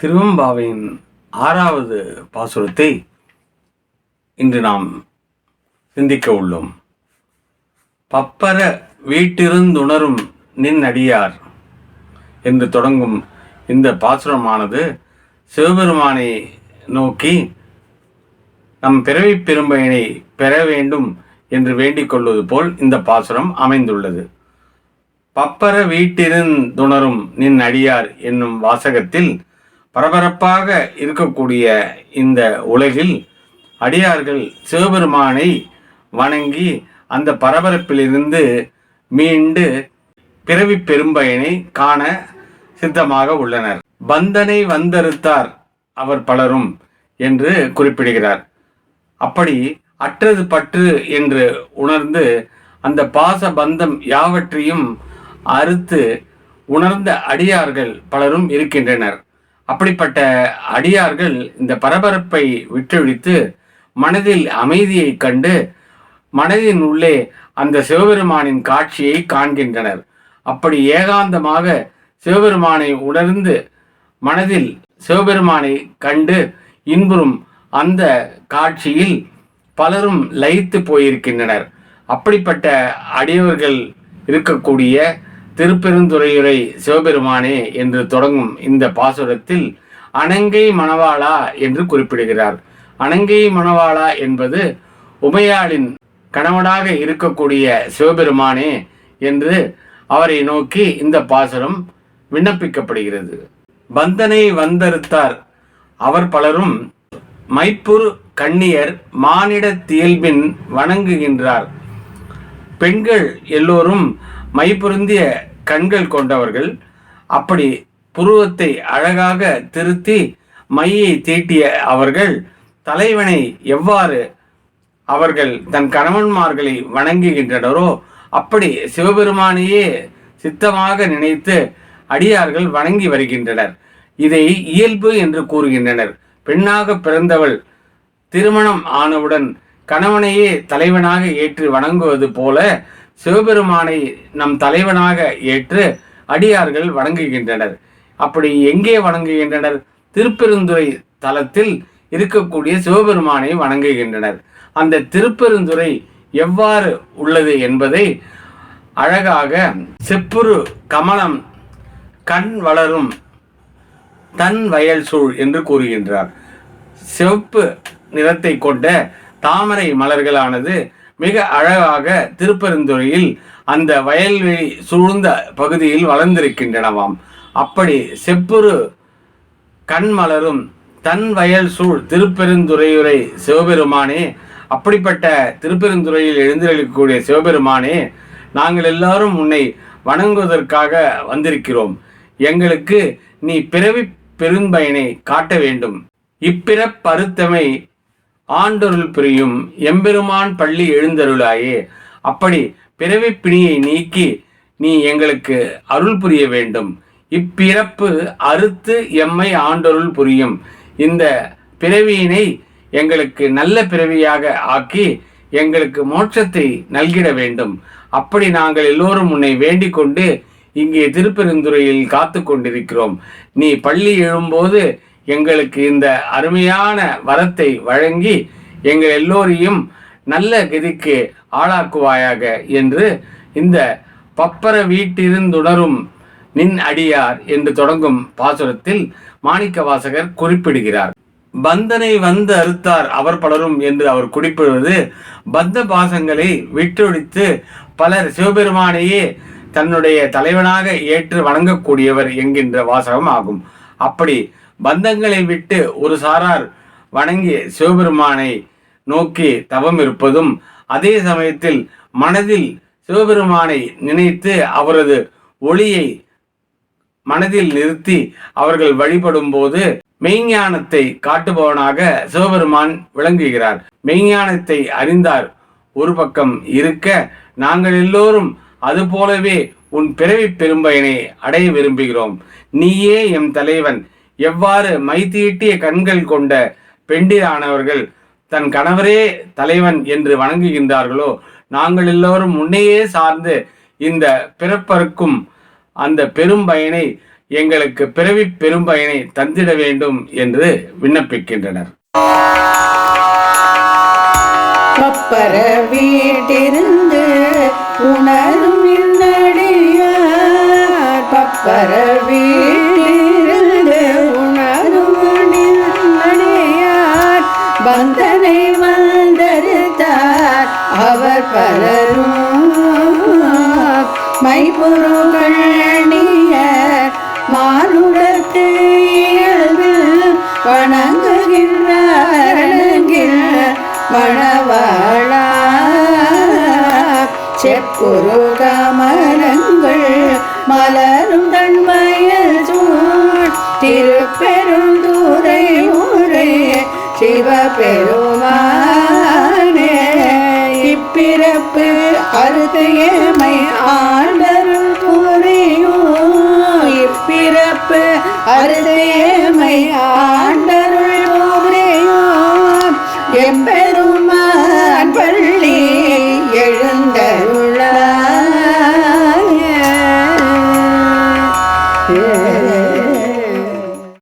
திருவம்பாவையின் ஆறாவது பாசுரத்தை இன்று நாம் சிந்திக்க உள்ளோம். பப்பர வீட்டிருந்துணரும் நின் அடியார் என்று தொடங்கும் இந்த பாசுரமானது சிவபெருமானை நோக்கி நம் பிறவி பெரும்பயனை பெற வேண்டும் என்று வேண்டிக் கொள்வது போல் இந்த பாசுரம் அமைந்துள்ளது. பப்பர வீட்டிருந்துணரும் நின் அடியார் என்னும் வாசகத்தில் பரபரப்பாக இருக்கக்கூடிய இந்த உலகில் அடியார்கள் சிவபெருமானை வணங்கி அந்த பரபரப்பிலிருந்து மீண்டு பிறவி பெரும்பயனை காண சித்தமாக உள்ளனர். பந்தனை வந்தறுத்தார் அவர் பலரும் என்று குறிப்பிடுகிறார். அப்படி அற்றது பற்று என்று உணர்ந்து அந்த பாச பந்தம் யாவற்றையும் அறுத்து உணர்ந்த அடியார்கள் பலரும் இருக்கின்றனர். அப்படிப்பட்ட அடியார்கள் இந்த பரபரப்பை விட்டொழித்து மனதில் அமைதியை கண்டு மனதின் உள்ளே அந்த சிவபெருமானின் காட்சியை காண்கின்றனர். அப்படி ஏகாந்தமாக சிவபெருமானை உணர்ந்து மனதில் சிவபெருமானை கண்டு இன்புறும் அந்த காட்சியில் பலரும் லயித்து போயிருக்கின்றனர். அப்படிப்பட்ட அடியவர்கள் இருக்கக்கூடிய திருப்பெருந்துறையுரை சிவபெருமானே என்று தொடங்கும் இந்த பாசுரத்தில் அனங்கை மணவாளா என்று குறிப்பிடுகிறார். அனங்கை மணவாளா என்பது உமையாளின் கணவனாக இருக்கக்கூடிய சிவபெருமானே என்று அவரை நோக்கி இந்த பாசுரம் விண்ணப்பிக்கப்படுகிறது. பந்தனை வந்தறுத்தார். அவர் பலரும் மைப்புர் கண்ணியர் மானிட தியல்பின் வணங்குகின்றார். பெண்கள் எல்லோரும் மைபுருந்திய கண்கள் கொண்டவர்கள் அப்படி புருவத்தை அழகாக திருத்தி மையை தீட்டிய அவர்கள் தலைவனை எவ்வாறு அவர்கள் தன் கணவன்மார்களை வணங்குகின்றனரோ அப்படி சிவபெருமானையே சித்தமாக நினைத்து அடியார்கள் வணங்கி வருகின்றனர். இதை இயல்பு என்று கூறுகின்றனர். பெண்ணாக பிறந்தவள் திருமணம் ஆனவுடன் கணவனையே தலைவனாக ஏற்று வணங்குவது போல சிவபெருமானை நம் தலைவனாக ஏற்று அடியார்கள் வணங்குகின்றனர். அப்படி எங்கே வணங்குகின்றனர்? திருப்பெருந்துறை தலத்தில் இருக்கக்கூடிய சிவபெருமானை வணங்குகின்றனர். அந்த திருப்பெருந்துறை எவ்வாறு உள்ளது என்பதை அழகாக செப்புரு கமலம் கண் வளரும் தன் வயல் சூழ் என்று கூறுகின்றார். சிவப்பு நிறத்தை கொண்ட தாமரை மலர்களானது மிக அழகாக திருப்பெருந்துறையில் அந்த வயல்வெளி சூழ்ந்த பகுதியில் வளர்ந்திருக்கின்றனவாம். அப்படி செப்புரு கண் மலரும் தன் வயல் சூழ் திருப்பெருந்துறையுரை சிவபெருமானே அப்படிப்பட்ட திருப்பெருந்துறையில் எழுந்திருக்கக்கூடிய சிவபெருமானே நாங்கள் எல்லாரும் உன்னை வணங்குவதற்காக வந்திருக்கிறோம். எங்களுக்கு நீ பிறவி பெரும்பயனை காட்ட வேண்டும். இப்பிறப்பருத்தமை ஆண்டொருள் புரியும். எம்பெருமான் பள்ளி எழுந்தருளாயே. அப்படி பிறவி பிணியை நீக்கி நீ எங்களுக்கு அருள் புரிய வேண்டும். இப்பிறப்பு அறுத்து எம்மை ஆண்டொருள் புரியும். இந்த பிறவியினை எங்களுக்கு நல்ல பிறவியாக ஆக்கி எங்களுக்கு மோட்சத்தை நல்கிட வேண்டும். அப்படி நாங்கள் எல்லோரும் உன்னை வேண்டிக் கொண்டு இங்கே திருப்பெருந்துறையில் காத்து கொண்டிருக்கிறோம். நீ பள்ளி எழும்போது எங்களுக்கு இந்த அருமையான வரத்தை வழங்கி எங்கள் எல்லோரையும் நல்ல கதிக்கு ஆளாக்குவாயாக என்று இந்த பப்பர வீட்டிருந்துணரும் நின் அடியார் என்று தொடங்கும் பாசுரத்தில் மாணிக்க வாசகர் குறிப்பிடுகிறார். பந்தனை வந்து அறுத்தார் அவர் பலரும் என்று அவர் குறிப்பிடுவது பந்த பாசங்களை விட்டொழித்து பலர் சிவபெருமானையே தன்னுடைய தலைவனாக ஏற்று வணங்கக்கூடியவர் என்கின்ற வாசகம் ஆகும் அப்படி பந்தங்களை விட்டு ஒரு சாரார் வணங்கி சிவபெருமானை நோக்கி தவம் இருப்பதும் அதே சமயத்தில் மனதில் சிவபெருமானை நினைத்து அவரது ஒளியை மனதில் நிறுத்தி அவர்கள் வழிபடும் போது மெய்ஞானத்தை காட்டுபவனாக சிவபெருமான் விளங்குகிறார். மெய்ஞானத்தை அறிந்தார். ஒரு பக்கம் இருக்க நாங்கள் எல்லோரும் அதுபோலவே உன் பிறவி பெரும்பயனை அடைய விரும்புகிறோம். நீயே எம் தலைவன். எவ்வாறு மைத்தீட்டிய கண்கள் கொண்ட பெண்டிரானவர்கள் தன் கணவரே தலைவன் என்று வணங்குகின்றார்களோ நாங்கள் எல்லோரும் முன்னையே சார்ந்து இந்த பிறப்பருக்கும் அந்த பெரும் பயனை எங்களுக்கு பிறவி பெரும் பயனை தந்திட வேண்டும் என்று விண்ணப்பிக்கின்றனர். பப்பர வீட்டிருந்து உணரும் பப்பர பலரும் மைபுருகள் நீயர் மானுடத்து இயல்பில் வணங்குகின்றார் மணவாழா செப்புரு கமலங்கள் மலரும் தன்மயல் சூழ். திருப்பெருந்துரை ஊரே சிவபெருமானே இப்பிறப்பு அறுதையமை ஆண்டருள் புரியோ இப்பிறப்பு அறுதையமை ஆண்டருள் புரியோ எம்பெருமானே